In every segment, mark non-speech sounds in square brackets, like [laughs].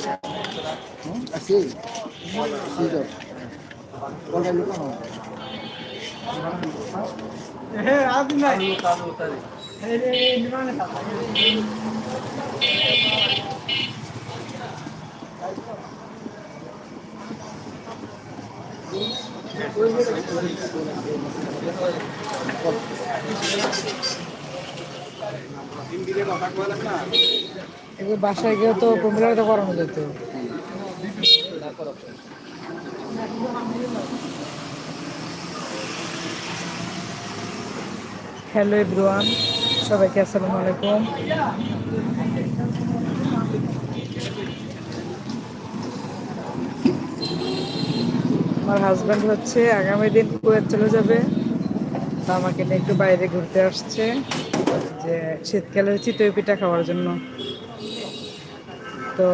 Así. Así তো কোনটা লুকানো হ্যাঁ আপনি নাই বাসায় গিয়ে তো কম্পিউটার তো করানো যেত। হ্যালো এভরিওয়ান সবাইকে আসসালামু আলাইকুম। আমার হাজব্যান্ড হচ্ছে, আগামী দিন কুয়েত চলে যাবে। তো আমাকে নিয়ে একটু বাইরে ঘুরতে আসছে। যে শীতকালের চিতই পিঠা খাওয়ার জন্য। তো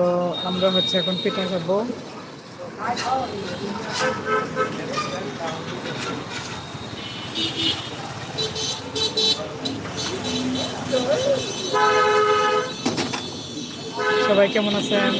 আমরা হচ্ছে এখন পিঠা খাব। সবাই কেমন আছেন?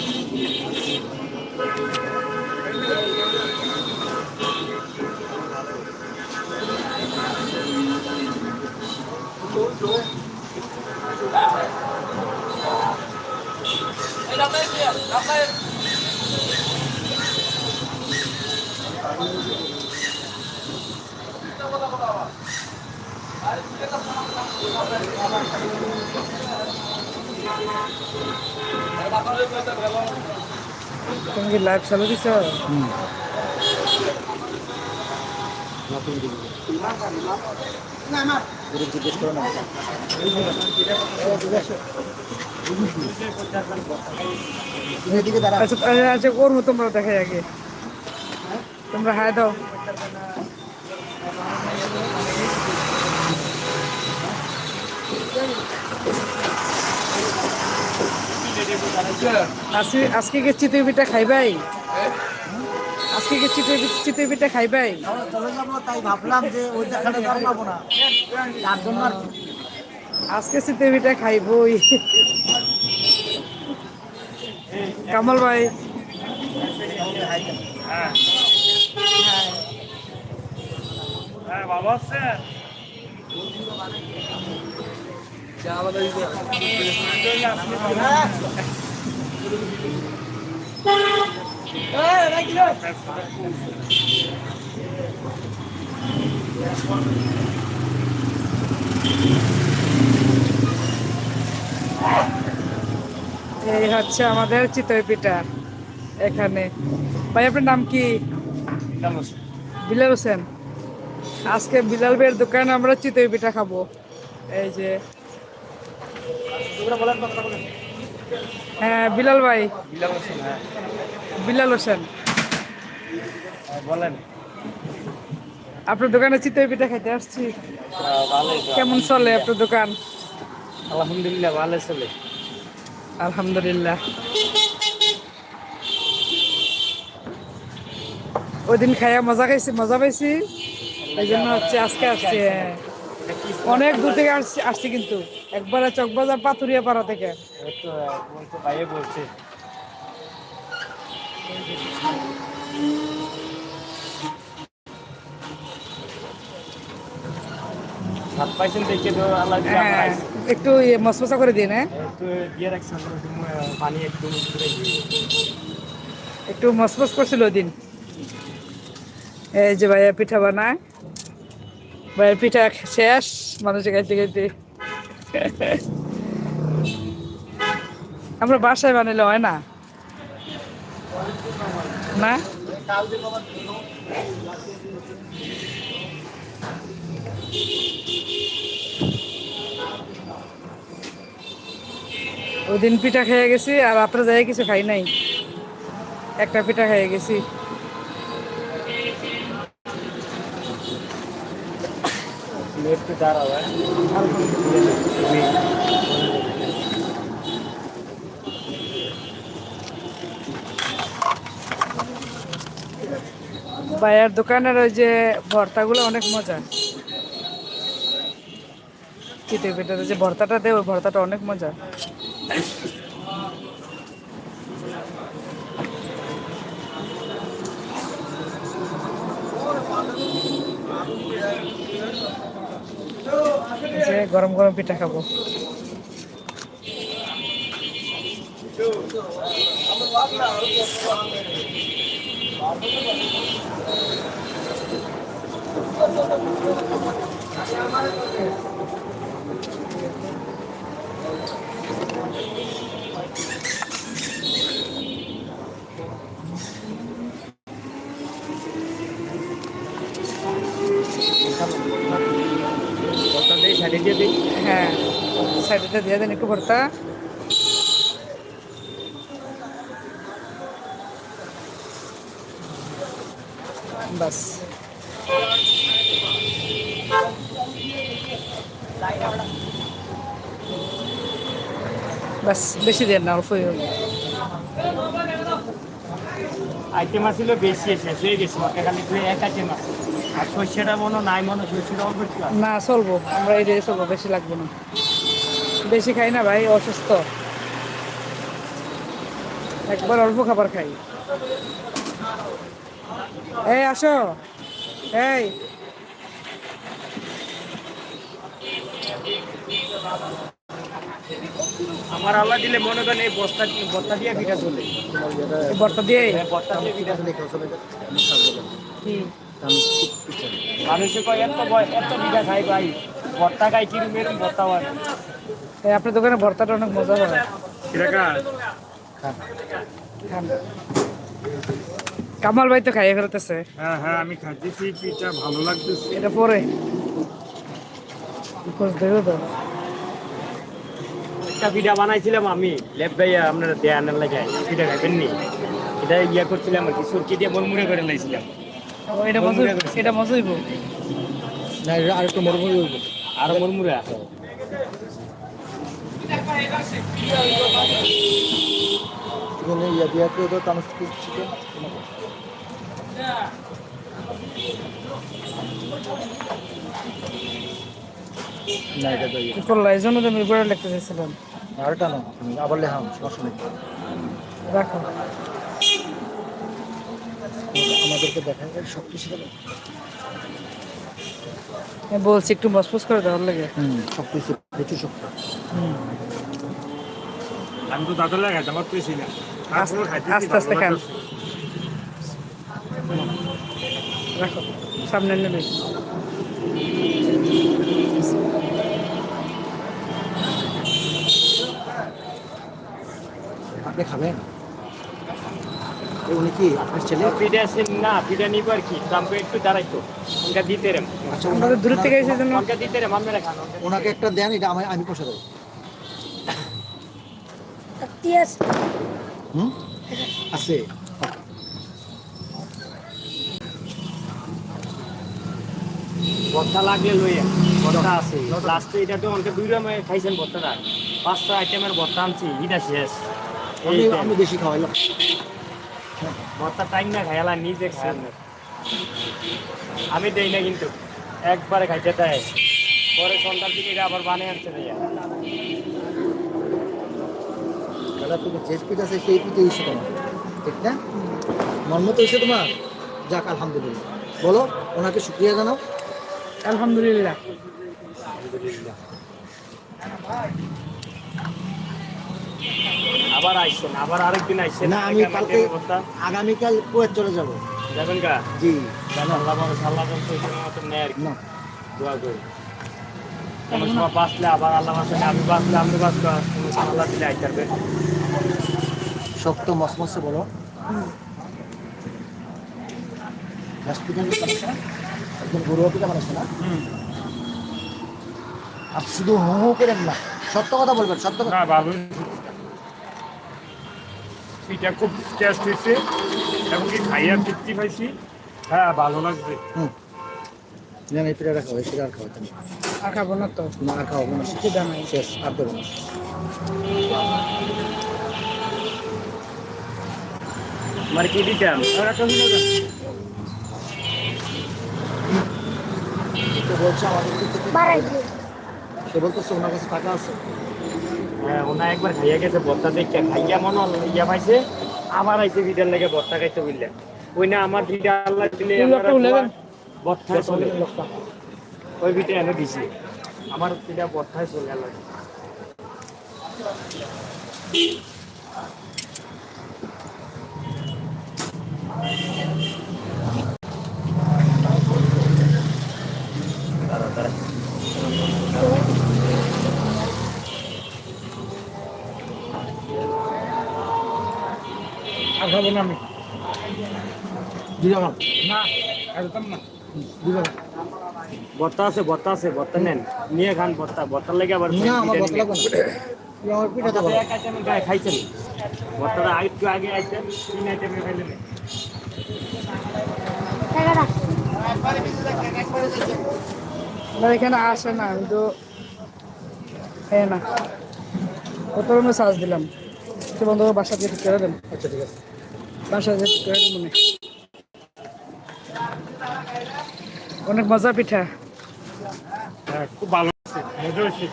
তুমি কি লাইভ চালু দিছ? পুরো জিজ্ঞেস করো না তুমি আচ্ছা আচ্ছা, আচ্ছা করব তোমরা দেখাই আগে। তোমরা দাও। আজকে কি চিতই পিঠা খাইবাই? আজকে কি চিতই চিতই চলে যাব তাই ভাবলাম যে ওই দেখাটা না তার জন্য আর আজকে চিতই পিঠা খাইবই। কামাল ভাই। ভালো আছেন এই হচ্ছে আমাদের চিতই পিঠা এখানে। ভাই আপনার নাম কি? বিলাল হোসেন। আজকে বিলাল ভাইয়ের দোকানে আমরা চিতই পিঠা খাব। এই যে। হ্যাঁ বিলাল ভাই। বিলাল হোসেন হ্যাঁ। বিলাল হোসেন। বলেন। আপনার দোকানে চিতই পিঠা খাইতে আসছি। কেমন চলে আপনার দোকান? আলহামদুলিল্লাহ ভালো চলে। আলহামদুলিল্লাহ। ওই দিন খাইয়া মজা খাইছি মজা পাইছি। এই জন্য হচ্ছে আজকে আসছি। অনেক দূর থেকে আসছি আসছি কিন্তু। একবারে চকবাজার পাথুরিয়া পাড়া থেকে। বলছে। একটু ইয়ে মশমশা করে দিন হ্যাঁ একটু দিয়ে রাখছি আমরা একটু ম- পানি একটু করে দিয়ে একটু মসমস করছিল ওই দিন এই যে ভাইয়া পিঠা বানায় ভাইয়ের পিঠা শেষ মানুষের খাইতে খাইতে [laughs] আমরা বাসায় বানাইলে হয় না? না ওই পিঠা খেয়ে গেছি, আর রাত্রে যাই কিছু খাই নাই। একটা পিঠা খেয়ে গেছি। তুমি ভাইয়ার দোকানের ওই যে ভর্তাগুলো অনেক মজা চিটে পেটাতে যে ভর্তাটা দেয় ওই ভর্তাটা অনেক মজা যে গরম গরম পিঠা খাব। আমরা বস্তা দিয়ে সাইডে দিয়ে দিই হ্যাঁ সাইডে দিয়ে দেন একটু ভর্তা বাস। বাস বেশি দেন না অল্পই। আইটেম আসলে বেশি শেষ হয়ে গেছে। ওকে খালি তুই এক আইটেম আছে। আর সর্ষেটা মনে নাই মনে সর্ষেটা অল্প আছে। না চলবো। আমরা এই দিয়ে চলবো বেশি লাগবে না। বেশি খাই না ভাই অসুস্থ। একবার অল্প খাবার খাই। এই আসো। এই। আমার আল্লাহ দিলে মনে করেন এই বস্তা বস্তা দিয়ে পিঠা চলে। বর্তা দিয়ে? বস্তা দিয়ে পিঠা চলে। মানুষে কয় এত এত পিঠা খাই ভাই। বর্তা খাই কিরম এরম বর্তা হয়? এই আপনার দোকানে ভর্তাটা অনেক মজা হয়। খান। খান। কামাল ভাই তো খাইয়ে ফেলতেছে। হ্যাঁ হ্যাঁ আমি খাইতেছি পিঠা ভালো লাগতেছে। এটা পরে। দেবে তো। একটা পিঠা বানাইছিলাম আমি লেপ ভাইয়া আপনারা লাগে পিঠা খাইবেন নি? এটা ইয়া করছিলাম আর কি সুরকি দিয়ে মুড়মুড়ে করে লাইছিলাম। এটা মজা এটা মজা হইব? না এটা আরেকটু মরমরি হইব। আর মুড়মুড়ে এখানে ইয়া দিয়া চিকেন তো ইয়ে কি করলা এই জন্য তো আমি উপরে লিখতে চাইছিলাম। আরেকটা না আবার লেখাম সমস্যা নেই রাখো। আমাদেরকে দেখায় সব কিছু বলছি একটু মসপস করে দেওয়ার লাগে। হুম সব কিছু প্রচুর শক্ত আমি তো দাদা আমার পেয়েছি না। আস্তে আস্তে আস্তে খান। রাখো সামনে নেবে আপনি খাবেন? উনি কি আপনার ছেলে? পিঠা আছে না পিঠা নিব আর কি দাম একটু দাঁড়াইতো। ওনকা দিতে রেম। আচ্ছা ওনাকে দূর থেকে এসে জন্য ওনকা দিতে রেম আমরা খান ওনাকে একটা দেন এটা আমি আমি পোষা দেবো। হুম? আছে। বর্তা লাগলে লইয়া বর্তা আছে। লাস্টে এটা তো অনেক দুই রকমের খাইছেন বর্তাটা পাঁচটা আইটেমের বর্তা আনছি এটা শেষ। আমি বেশি খাওয়াইলাম বর্তা টাইম না খাইলা নিজে খাই আমি দেই না কিন্তু একবারে খাইতে দেয়। পরে সন্ধ্যার দিকে এটা আবার বানিয়ে আনছে ভাইয়া দাদা তুমি যে পিঠ আছে সেই পিঠে এসে তোমার। ঠিক না? মন মতো এসে তোমার। যাক আলহামদুলিল্লাহ। বলো ওনাকে শুক্রিয়া জানাও। আলহামদুলিল্লাহ। আবার আইসেন আবার আরেকদিন আইসেন। না আমি কালকে আগামীকাল কুয়েত চলে যাব। যাবেন কা? জি। জানো আল্লাহ বাবা আল্লাহ মতো নেয় আর কি। না। দোয়া করি। কোনো সময় বাঁচলে আবার আল্লাহ বাঁচলে আমি বাঁচলে আপনি আল্লাহ দিলে আইতে পারবে। শক্ত মসমসে বলো। হসপিটাল একদম গরুয়া পিঠা বানাচ্ছে না? আর শুধু হু হু করেন না সত্য কথা বলবেন সত্য কথা। না ভালো এটা খুব টেস্ট হয়েছে এবং কি খাইয়া তৃপ্তি পাইছি। হ্যাঁ ভালো লাগবে। হুম। না এই পিঠাটা খাওয়াই সেটা আর খাওয়াতে না আর খাব না তো। না আর খাওয়াবো না খিদা নাই। শেষ আর দেবো না। মানে কি দিতাম? তো বলছে আমাদের সে বলতেছে ওনার কাছে টাকা আছে। হ্যাঁ ওনা একবার খাইয়া গেছে বত্তা দেখে খাইয়া মনে হলো ইয়া পাইছে আমার আইছে ভিটার লেগে বত্তা খাইতে বুঝলে ওই না আমার ভিটা আল্লাহ দিলে উল্লেখ চলে ওই ভিটা এনে দিছি। আমার এটা বর্তায় চলে গেল। আর খাব না আমি একদম আছে আছে নেন। নিয়ে খান লেগে আবার খাইছেন? একটু আগে তিন আইটেমে খাইলেন এখানে আসে না আমি তো হ্যাঁ না। কত দিলাম? বন্ধু বাসা দিয়ে ঠিক করে দেন। আচ্ছা ঠিক আছে। বাসা মনে অনেক মজা পিঠা। হ্যাঁ খুব ভালো মজা হয়েছে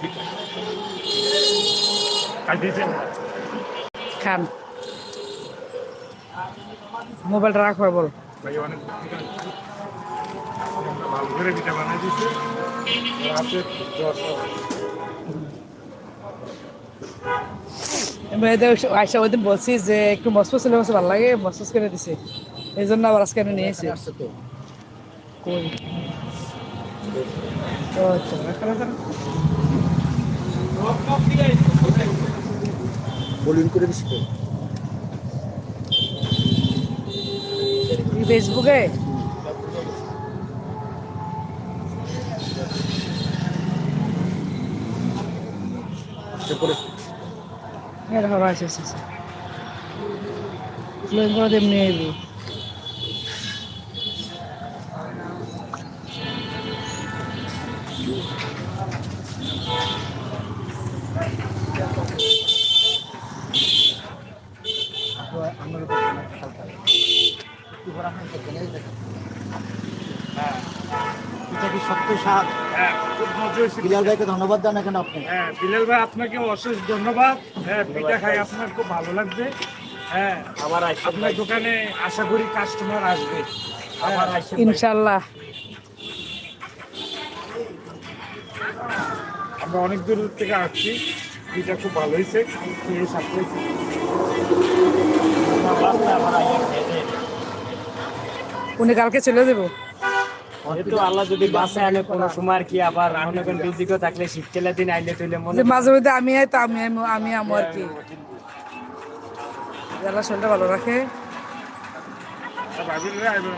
খান মোবাইলটা রাখো বল। রাতে আয়সা ওই দিন বলছি যে একটু মসমস ছিল বলছে ভালো লাগে মসমস করে দিছে। এই জন্য আবার আজকে আমি নিয়েছি। ও আচ্ছা করে হ্যাঁ হবে আছে করে তেমনি আইব। বিলাল ভাইকে ধন্যবাদ দেন কেন আপনি। হ্যাঁ বিলাল ভাই আপনাকে অশেষ ধন্যবাদ। হ্যাঁ পিঠা খাই আপনার খুব ভালো লাগবে হ্যাঁ আমার আপনার দোকানে আশা করি কাস্টমার আসবে। আমার ইনশাল্লাহ। আমরা অনেক দূর থেকে আসছি। পিঠা খুব ভালো হয়েছে। খেয়ে সাথে উনি কালকে চলে যাব। আল্লাহ যদি বাসায় আনে কোনো সময় কি আবার মনে করেন বিজিকও থাকলে দিন, আইলে তুইলে মনে মাঝে আমি আমি আমি- কি। যারা শরীরটা ভাবিলে আসবে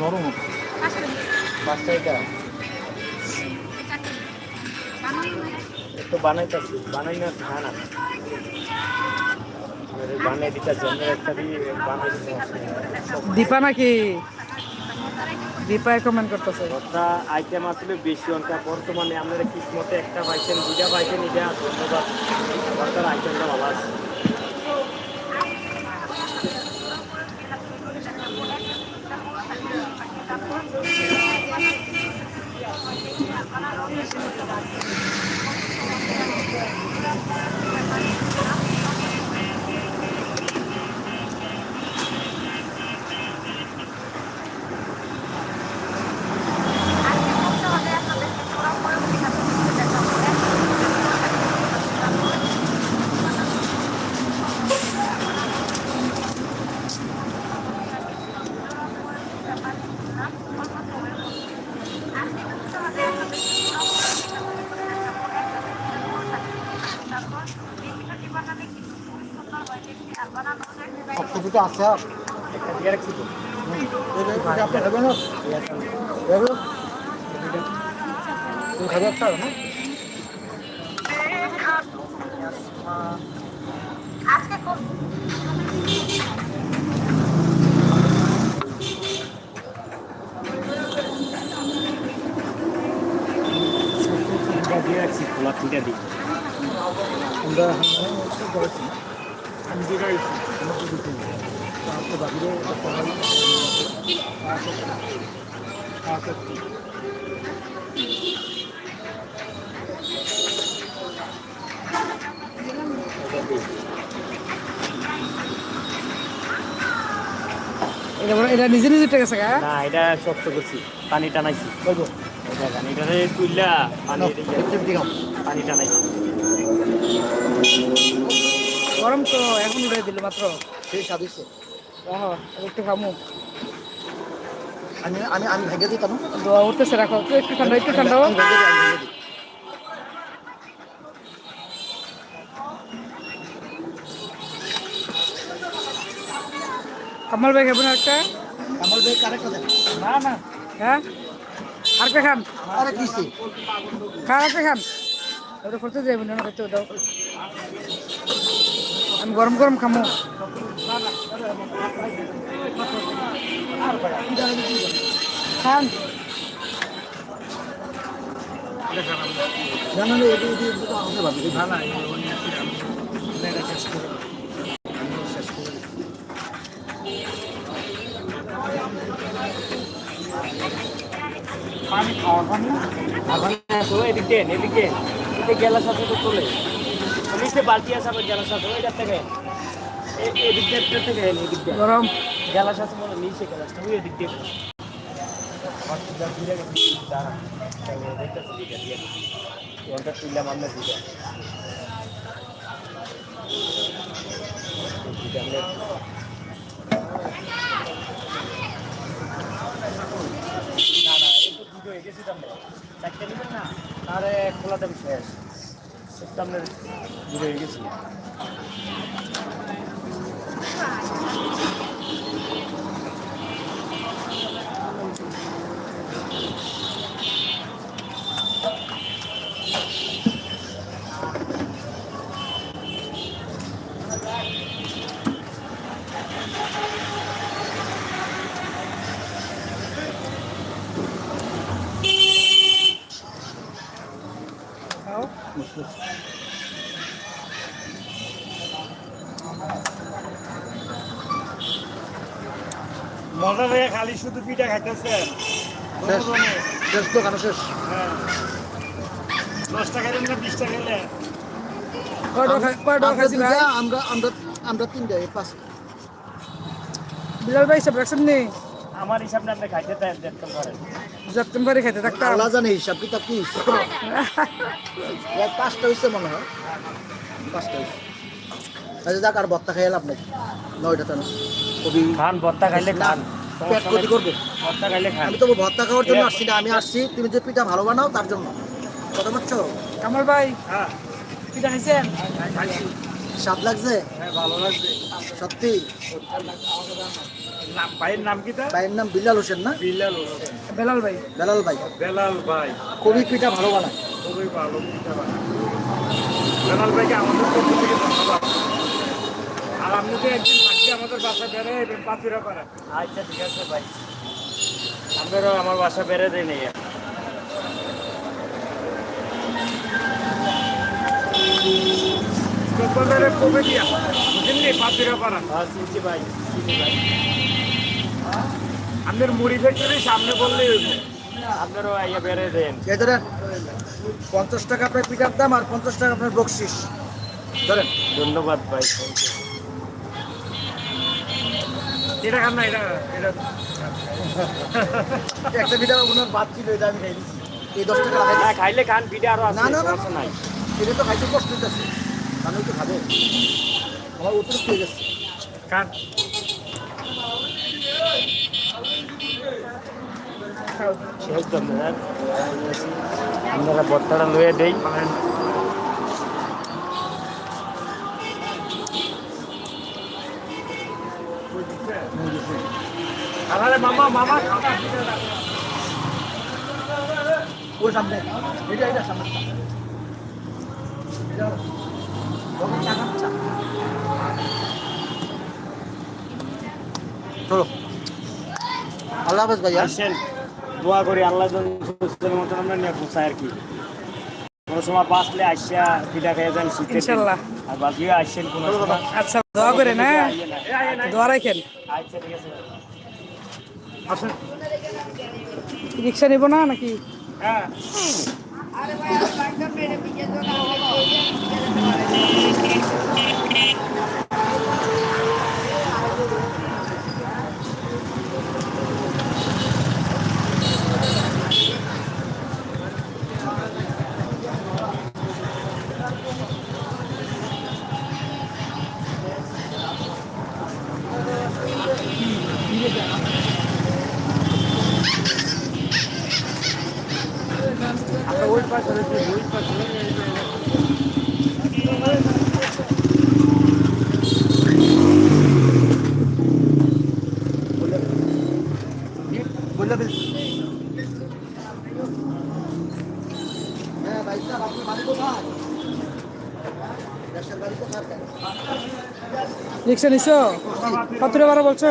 নরম পাঁচটা এটা? একটু বানাইতেছি বানাই না খানা বানাই একটা দিয়ে বানাই দিতে দীপা নাকি? দীপায় কমেন্ট করতেছে। কথা আইটেম আসলে বেশি অনেক বর্তমানে আমাদের কিসমতে একটা পাইছেন দুইটা পাইছেন এটা ধন্যবাদ। আইটেমটা ভালো আছে। সপ্তাহ পিঠা তো পিঠা আপনি খাবেন না এগুলো তুই খাবে একটা না তিনটা দিয়ে রাখছি খোলা তিনটা দিই আমরা আমি যেটা আপনি বাকিরে করতে হয় আচ্ছা এটা বলে- এটা নিজে নিজে গেছে গা? না এটা শক্ত করছি। পানি টানাইছি। এটা গান পানি পানি টানাইছি। গরম তো এখন উঠে দিল মাত্র। সেই স্বাদ হয়েছে একটু খামু। আমি আমি আমি ভেঙে দিতাম। দোয়া উঠতেছে রাখো। তো একটু ঠান্ডা একটু ঠান্ডা হোক। আমি ভেঙে দিই, আমি কামাল ভাই একটা? কামাল ভাই কারেক্টটা দেন না না। হ্যাঁ? আর কে খান? আরে কিসে খান আর কে খান? ওটা করতে যাবেন না হয়তো দাও। আমি গরম গরম খামু। খান। না না না এটি এটি আমাদের ভাবি না না এই উনি আছে, আমি- আমি এটা শেষ করে দেবো। আমিও শেষ করে দেবো। পানি খাওয়ার পানি এখন আসো এদিক দেন এদিক দেন এদিকে গেলার সাথে তো তোলে নিচে বালতি আছে আবার গেলার সাথে ওই থেকে এদিক দিয়ে থেকে এদিক দিয়ে। গরম। গেলার সাথে হয় নিচে গেলাসটা ওই এদিক দিয়ে। তুললাম আমরা না না এই তো দুটো হয়ে গেছি আমরা চারটে নিবেন না আরে খোলা দাম শেষ আপনার দুটো হয়ে গেছি খাও মজা হয়ে খালি শুধু পিঠা খাইতেছেন শেষ। শেষ শেষ। হ্যাঁ। দশ টাকা দিন না বিশ টাকা খেলে। খাই কয়টা আমরা খাইছি ভাই? দুইটা, আমরা আমরা আমরা তিনটা এই পাঁচ। বিলাল ভাই সব রাখছেন নি? আমার হিসাব না আপনি খাইতে দেন দেখতে পারেন সেপ্টেম্বরে খাইতে থাকতাম আল্লাহ জানে হিসাব কিতাব কি? [laughs] পাঁচটা হয়েছে মনে হয়। পাঁচটা হয়েছে আচ্ছা যাক আর বত্তা খাইয়ে লাভ নেই। নয়টা তো খুবই খান ভর্তা খাইলে খান। পেট ক্ষতি করবে? ভর্তা আমি তো ভত্তা খাওয়ার জন্য আসছি না। আমি আসছি তুমি যে পিঠা ভালো বানাও তার জন্য। কথা বুঝছ? কামাল ভাই হ্যাঁ। পিঠা খাইছেন? স্বাদ লাগছে? হ্যাঁ ভালো লাগছে। সত্যি? ভাইয়ের নাম কি ভাইয়ের নাম বিল্লাল হোসেন না? বিলাল হোসেন। বেলাল ভাই। বেলাল ভাই। বেলাল ভাই। খুবই পিঠা ভালো বানায়। খুবই ভালো পিঠা বানায়। বেলাল ভাইকে আমাদের পক্ষ থেকে ধন্যবাদ। আর আপনি তো একদিন থাকবে আমাদের বাসা বেড়ে এবং পাতিরা পাড়া আচ্ছা ঠিক আছে ভাই। আপনারও আমার বাসা বেড়ে দেয় বুঝলেন পাড়া চিনছি ভাই চিনি ভাই। আমাদের মুড়ি ফ্যাক্টরির সামনে বললেই হইব। আপনারও ইয়ে বেড়ে দেন। এই ধরেন পঞ্চাশ টাকা আপনার পিঠার দাম আর পঞ্চাশ টাকা আপনার বকশিস। ধরেন। ধন্যবাদ ভাই এটা খান না এটা এটা একটা পিঠা ওনার বাদ ছিল এটা আমি খাই দিচ্ছি এই দশ টাকা লাগাই খাইলে খান পিঠা আরও আছে না, না, না। নাই। এটা তো খাইতে কষ্ট হইতেছে। আমি তো খাবে। আমার অতিরিক্ত হয়ে গেছে। খান শেষ আপনারা আপনারা লয়ে দেই। মামা মামা। ওই সামনে। এটা এটা সামনে। চলো। আল্লাহ হাফেজ ভাইয়া। আসেন। দোয়া করি আল্লাহ সুস্থের মতন আমরা নিয়ে পৌঁছায় আর কি। কোনো সময় বাঁচলে আসিয়া পিঠা খেয়ে যান দিন। আর বাকিও আসছেন কোনো আচ্ছা দোয়া করে আইয়েন না। দোয়া রাখেন। আচ্ছা ঠিক আছে। আসেন। রিক্সা নিব না নাকি? হ্যাঁ আমরা ওই পাশে রয়েছি ওই পাশে বললে হ্যাঁ ভাই সাহেব আপনার বাড়ি কোথায় দেশের বাড়ি কোথায় আপনার? রিক্সা নিছো কত টাকা ভাড়া বলছো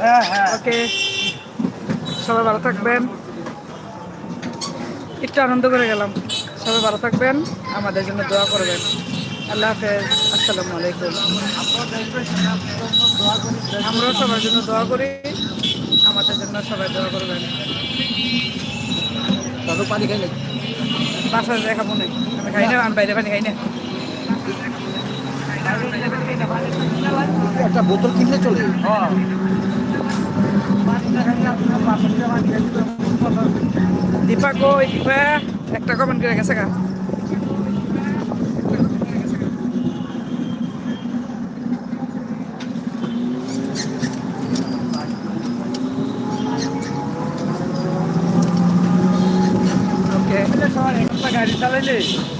হ্যাঁ হ্যাঁ হ্যাঁ। ওকে। সবাই ভালো থাকবেন। একটু আনন্দ করে গেলাম। সবাই ভালো থাকবেন। আমাদের জন্য দোয়া করবেন। আল্লাহ হাফেজ। আসসালামু আলাইকুম। আমরাও সবার জন্য দোয়া করি। আমাদের জন্য সবাই দোয়া করবেন। দাদু পানি খাই বাসায় দেখাবো না আমি খাই না আমি বাইরে পানি খাই না। একটা বোতল কিনলে চলে দীপা কই দীপা? একটা কমেন্ট করে গেছে গা। ওকে